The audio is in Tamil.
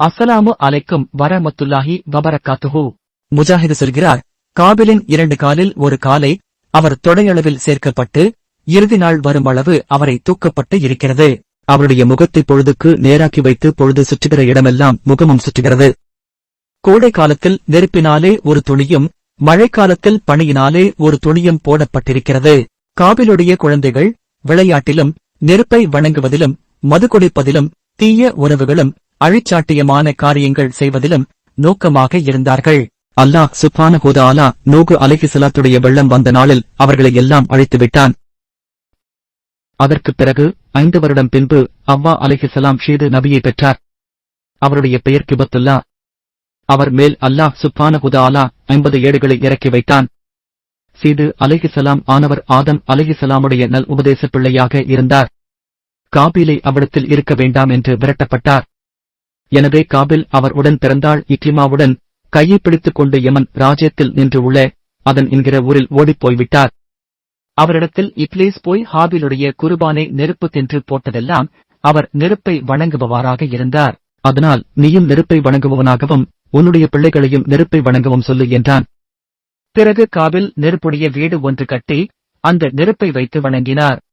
அஸ்ஸலாமு அலைக்கும் வரமத்துல்லாஹி வபரக்காத்துஹு. முஜாஹிது சொல்கிறார் காபிலின் இரண்டு காலில் ஒரு காலை அவர் தொடையளவில் சேர்க்கப்பட்டு இறுதி நாள் வரும் அளவு அவரை தூக்கப்பட்டு இருக்கிறது. அவருடைய முகத்தை பொழுதுக்கு நேராக்கி வைத்து பொழுது சுற்றுகிற இடமெல்லாம் முகமும் சுற்றுகிறது. கோடை காலத்தில் நெருப்பினாலே ஒரு துணியும் மழைக்காலத்தில் பனியினாலே ஒரு துணியும் போடப்பட்டிருக்கிறது. காபிலுடைய குழந்தைகள் விளையாட்டிலும் நெருப்பை வணங்குவதிலும் மது குடிப்பதிலும் தீய உறவுகளும் அழிச்சாட்டியமான காரியங்கள் செய்வதிலும் நோக்கமாக இருந்தார்கள். அல்லாஹ் சுப்ஹான ஆலா நோகு அலகிசலாத்துடைய வெள்ளம் வந்த நாளில் அவர்களை எல்லாம் அழித்து விட்டான். அதற்குப் பிறகு ஐந்து வருடம் பின்பு அவ்வா அலைஹிஸ்ஸலாம் ஷீது நபியை பெற்றார். அவருடைய பெயர் கிபத்துல்லா. அவர் மேல் அல்லாஹ் சுப்ஹான ஆலா ஐம்பது ஏடுகளை இறக்கி வைத்தான். சீது அலைஹிஸ்ஸலாம் ஆனவர் ஆதம் அலைஹிஸ்ஸலாமுடைய நல் உபதேச பிள்ளையாக இருந்தார். காபிலை அவ்விடத்தில் இருக்க வேண்டாம் என்று விரட்டப்பட்டார். எனவே காபில் அவர் உடன் பிறந்தாள் இக்லிமாவுடன் கையை பிடித்துக் கொண்டு யமன் ராஜ்யத்தில் நின்று உள்ள அதன் என்கிற ஊரில் ஓடிப் போய்விட்டார் அவரிடத்தில் இப்ளீஸ் போய் ஹாபிலுடைய குருபானை நெருப்பு தின்று போட்டதெல்லாம் அவர் நெருப்பை வணங்குபவராக இருந்தார். அதனால் நீயும் நெருப்பை வணங்குபவனாகவும் உன்னுடைய பிள்ளைகளையும் நெருப்பை வணங்கவும் சொல்லு என்றான். பிறகு காபில் நெருப்புடைய வீடு ஒன்று கட்டி அந்த நெருப்பை வைத்து வணங்கினார்.